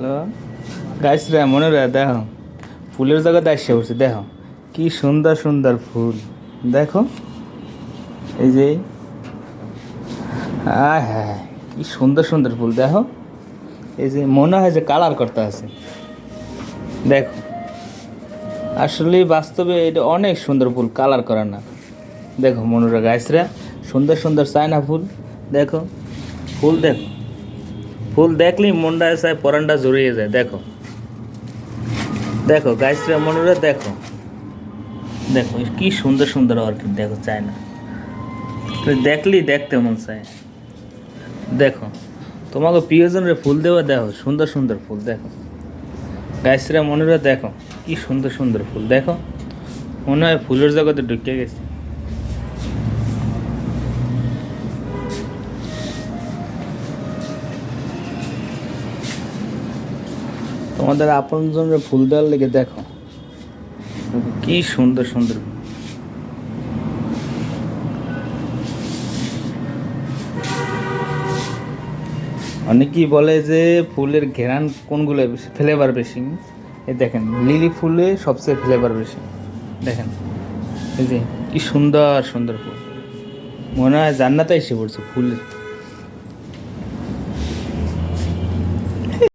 Hello? গাছ রে, মনে রে, দেখো। ফুলের জায়গা আসছে পড়ছে, দেখো। কি সুন্দর সুন্দর ফুল। দেখো। এই যে। আয় হ্যাঁ কি সুন্দর সুন্দর ফুল, দেখো। এই যে, মনে হয় যে কালার করতে আছে। দেখো। আসলে বাস্তবে এটা অনেক সুন্দর ফুল, কালার করা না। দেখো মনোরা গাছরা সুন্দর সুন্দর চায়না ফুল, দেখো। ফুল দেখো। ফুল দেখলেই মনটা চায় পরানটা জড়িয়ে যায়, দেখো। দেখো গাছরা মনোরা দেখো। দেখো, কি সুন্দর সুন্দর অর্কিড দেখো চায়না তো দেখলেই দেখতে মন চায়। দেখো, তোমাকে প্রিয়জনের ফুল দেওয়া, দেখো, সুন্দর সুন্দর ফুল, দেখো। গাছরা মনোরা দেখো, কি সুন্দর সুন্দর ফুল, দেখো। মনে হয় ফুলের জগতে ঢুকে গেছে। তোমাদের আপনজনের ফুল দেওয়ার লেগে দেখো। কি সুন্দর সুন্দর। অনেকেই বলে যে ফুলের ঘেরান কোনগুলো বেশি ফ্লেভার বেশি। এই দেখেন, লিলি ফুলে সবচেয়ে ফ্লেভার বেশি। দেখেন, এই যে কি সুন্দর সুন্দর ফুল। মনে হয় জান্নাতে এসে পড়ছে ফুলের।